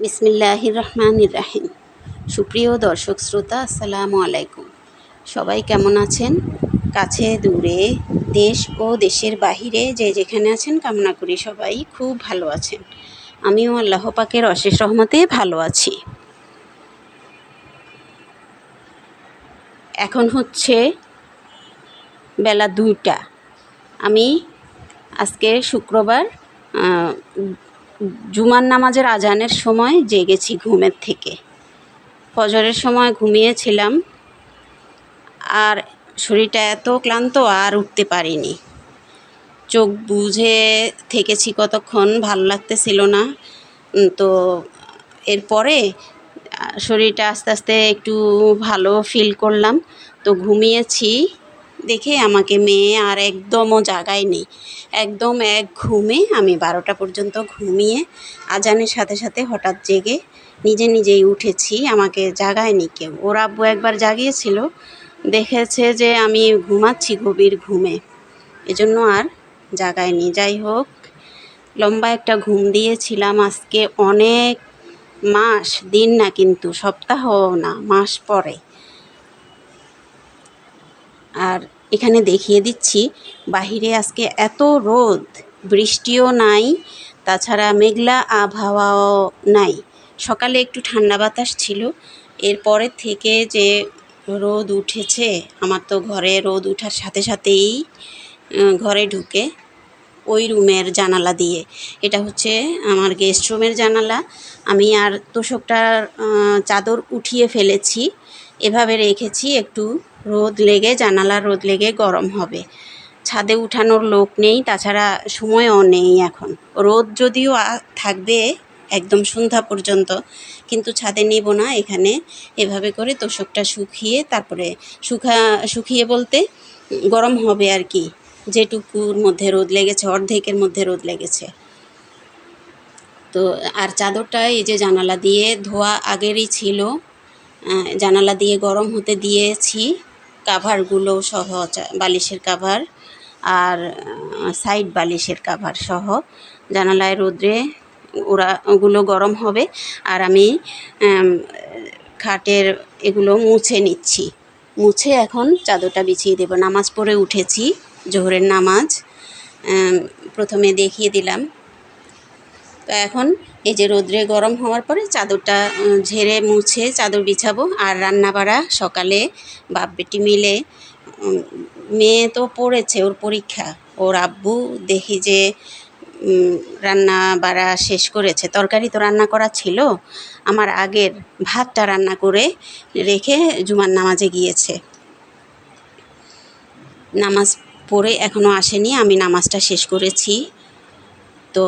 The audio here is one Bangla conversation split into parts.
বিসমিল্লাহির রহমানির রাহিম সুপ্রিয় দর্শক শ্রোতা, আসসালামু আলাইকুম। সবাই কেমন আছেন? কাছে, দূরে, দেশ ও দেশের বাহিরে যে যেখানে আছেন, কামনা করি সবাই খুব ভালো আছেন। আমিও আল্লাহ পাকের অশেষ রহমতে ভালো আছি। এখন হচ্ছে বেলা দুইটা। আমি আজকে শুক্রবার জুমার নামাজের আজানের সময় জেগেছি ঘুমের থেকে। ফজরের সময় ঘুমিয়েছিলাম। আর শরীরটা এত ক্লান্ত, আর উঠতে পারিনি। চোখ বুঝে থেকেছি কতক্ষণ, ভালো লাগতেছিল না। তো এরপরে শরীরটা আস্তে আস্তে একটু ভালো ফিল করলাম। তো ঘুমিয়েছি। দেখে আমাকে মেয়ে আর একদমও জাগায় নেই। একদম এক ঘুমে আমি বারোটা পর্যন্ত ঘুমিয়ে আজানের সাথে সাথে হঠাৎ জেগে নিজে নিজেই উঠেছি, আমাকে জাগায়নি কেউ। ওর আব্বু একবার জাগিয়েছিল, দেখেছে যে আমি ঘুমাচ্ছি গভীর ঘুমে। এজন্য আর জাগায়নি যাই হোক, লম্বা একটা ঘুম দিয়েছিলাম আজকে অনেক, মাস, দিন না কিন্তু, সপ্তাহ না, মাস পরে। আর এখানে দেখিয়ে দিচ্ছি, বাহিরে আজকে এত রোদ, বৃষ্টিও নাই, তাছাড়া মেঘলা আবহাওয়াও নাই। সকালে একটু ঠান্ডা বাতাস ছিল এরপরের থেকে যে রোদ উঠেছে, আমার তো ঘরে রোদ ওঠার সাথে সাথেই ঘরে ঢুকে ওই রুমের জানালা দিয়ে। এটা হচ্ছে আমার গেস্ট রুমের জানালা। আমি আর তোষকটার চাদর উঠিয়ে ফেলেছি। এভাবে রেখেছি, একটু রোদ লেগে জানালা রোদ লেগে গরম হবে। ছাদে উঠানোর লোক নেই, তাছাড়া সময়ও নেই এখন। রোদ যদিও থাকবে একদম সন্ধ্যা পর্যন্ত, কিন্তু ছাদে নিব না, এখানে এভাবে করে তোষকটা শুকিয়ে, তারপরে শুকা, শুকিয়ে বলতে গরম হবে আর কি। যেটুকুর মধ্যে রোদ লেগেছে, অর্ধেকের মধ্যে রোদ লেগেছে। তো, আর চাদরটা এই যে জানালা দিয়ে ধোয়া আগেরই ছিল জানালা দিয়ে গরম হতে দিয়েছি। কাভারগুলো সহ বালিশের কাভার আর সাইড বালিশের কাভার সহ। জানালায় রোদ্রে ওরা, ওগুলো গরম হবে আর আমি খাটের এগুলো মুছে নিচ্ছি। মুছে এখন চাদরটা বিছিয়ে দেবো। নামাজ পড়ে উঠেছি, জোহরের নামাজ। প্রথমে দেখিয়ে দিলাম। তো এখন এই যে রোদ্রে গরম হওয়ার পরে চাদরটা ঝেড়ে মুছে চাদর বিছাবো আর রান্না বাড়া সকালে বাপ বেটি মিলে মেয়ে তো পড়েছে ওর পরীক্ষা। ওর আব্বু দেখি যে রান্না বাড়া শেষ করেছে। তরকারি তো রান্না করা ছিল। আমার আগের ভাতটা রান্না করে রেখে জুমার নামাজে গিয়েছে। নামাজ পড়ে এখনও আসেনি। আমি নামাজটা শেষ করেছি। তো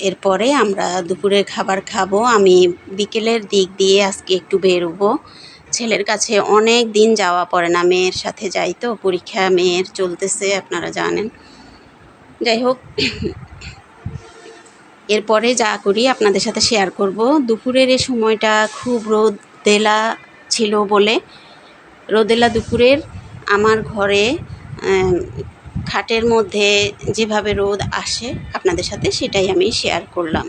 এরপরে আমরা দুপুরের খাবার খাব। আমি বিকেলের দিক দিয়ে আজকে একটু বেরোবো। ছেলের কাছে অনেক দিন যাওয়া পড়ে না, মেয়ের সাথে যাই তো, পরীক্ষা মেয়ের চলতেছে, আপনারা জানেন। যাই হোক, এরপরে যা করি আপনাদের সাথে শেয়ার করব। দুপুরের এই সময়টা খুব রোদ দেলা ছিল বলে। রোদেলা দুপুরের আমার ঘরে খাটের মধ্যে যেভাবে রোদ আসে আপনাদের সাথে সেটাই আমি শেয়ার করলাম।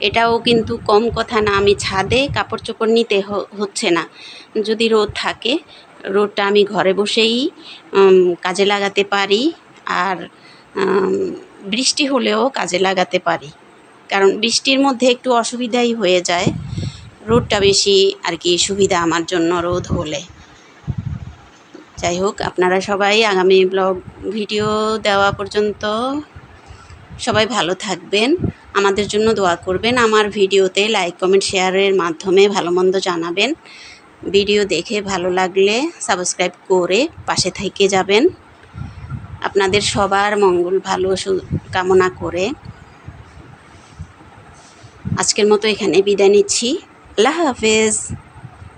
এটাও কিন্তু কম কথা না, আমি ছাদে কাপড় চোপড় নিতে হচ্ছে না। যদি রোদ থাকে, রোদটা আমি ঘরে বসেই কাজে লাগাতে পারি আর বৃষ্টি হলেও কাজে লাগাতে পারি। কারণ বৃষ্টির মধ্যে একটু অসুবিধাই হয়ে যায়। রোদটা বেশি আর কি সুবিধা আমার জন্য রোদ হলে। যাই হোক, আপনারা সবাই আগামী ব্লগ ভিডিও দেওয়া পর্যন্ত সবাই ভালো থাকবেন। আমাদের জন্য দোয়া করবেন। আমার ভিডিওতে লাইক কমেন্ট শেয়ারের মাধ্যমে ভালো মন্দ জানাবেন। ভিডিও দেখে ভালো লাগলে সাবস্ক্রাইব করে পাশে থেকে যাবেন। আপনাদের সবার মঙ্গল ভালো কামনা করে। আজকের মতো এখানে বিদায় নিচ্ছি। আল্লাহ হাফেজ।